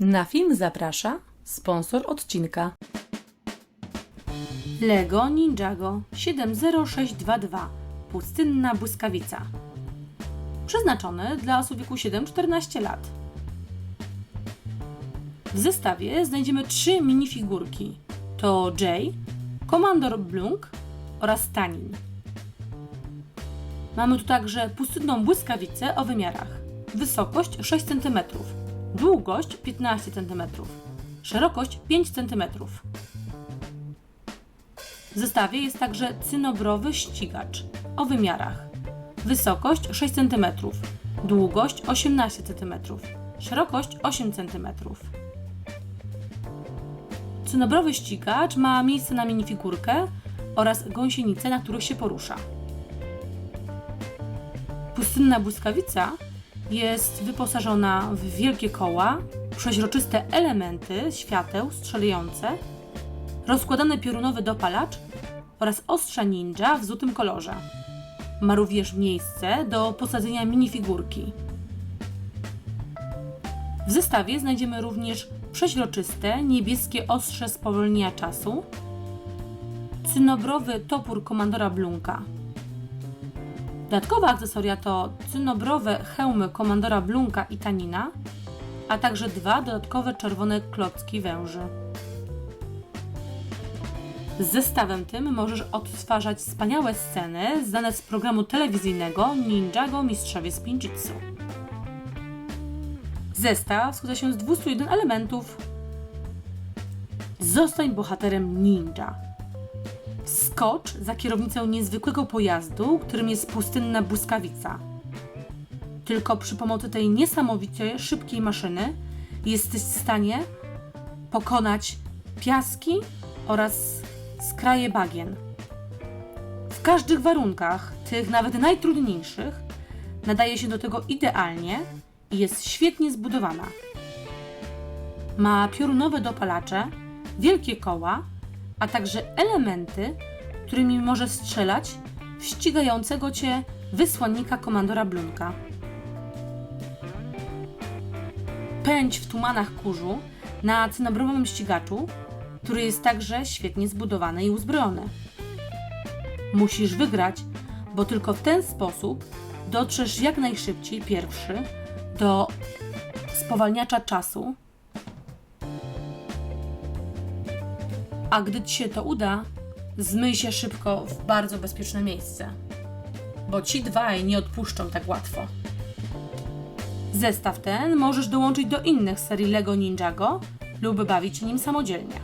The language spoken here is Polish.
Na film zaprasza sponsor odcinka. Lego Ninjago 70622 Pustynna błyskawica. Przeznaczony dla osób wieku 7-14 lat. W zestawie znajdziemy trzy minifigurki. To Jay, Komandor Blunk oraz Tanin. Mamy tu także pustynną błyskawicę o wymiarach. Wysokość 6 cm, długość 15 cm, szerokość 5 cm. W zestawie jest także cynobrowy ścigacz o wymiarach. Wysokość 6 cm, długość 18 cm, szerokość 8 cm. Cynobrowy ścigacz ma miejsce na minifigurkę oraz gąsienicę, na których się porusza. Pustynna błyskawica jest wyposażona w wielkie koła, przeźroczyste elementy świateł strzelające, rozkładany piorunowy dopalacz oraz ostrza ninja w złotym kolorze. Ma również miejsce do posadzenia minifigurki. W zestawie znajdziemy również przeźroczyste niebieskie ostrze spowolnienia czasu, cynobrowy topór komandora Blunka. Dodatkowe akcesoria to cynobrowe hełmy komandora Blunka i Tanina, a także dwa dodatkowe czerwone klocki węży. Z zestawem tym możesz odtwarzać wspaniałe sceny znane z programu telewizyjnego Ninjago Mistrzowie Spinjitzu. Zestaw składa się z 201 elementów. Zostań bohaterem ninja. Skocz za kierownicę niezwykłego pojazdu, którym jest pustynna błyskawica. Tylko przy pomocy tej niesamowicie szybkiej maszyny jesteś w stanie pokonać piaski oraz skraje bagien. W każdych warunkach, tych nawet najtrudniejszych, nadaje się do tego idealnie i jest świetnie zbudowana. Ma piorunowe dopalacze, wielkie koła, a także elementy, którymi może strzelać w ścigającego cię wysłannika komandora Blunka. Pędź w tumanach kurzu na cynobrowym ścigaczu, który jest także świetnie zbudowany i uzbrojony. Musisz wygrać, bo tylko w ten sposób dotrzesz jak najszybciej pierwszy do spowalniacza czasu. A gdy ci się to uda, zmyj się szybko w bardzo bezpieczne miejsce, bo ci dwaj nie odpuszczą tak łatwo. Zestaw ten możesz dołączyć do innych serii LEGO Ninjago lub bawić nim samodzielnie.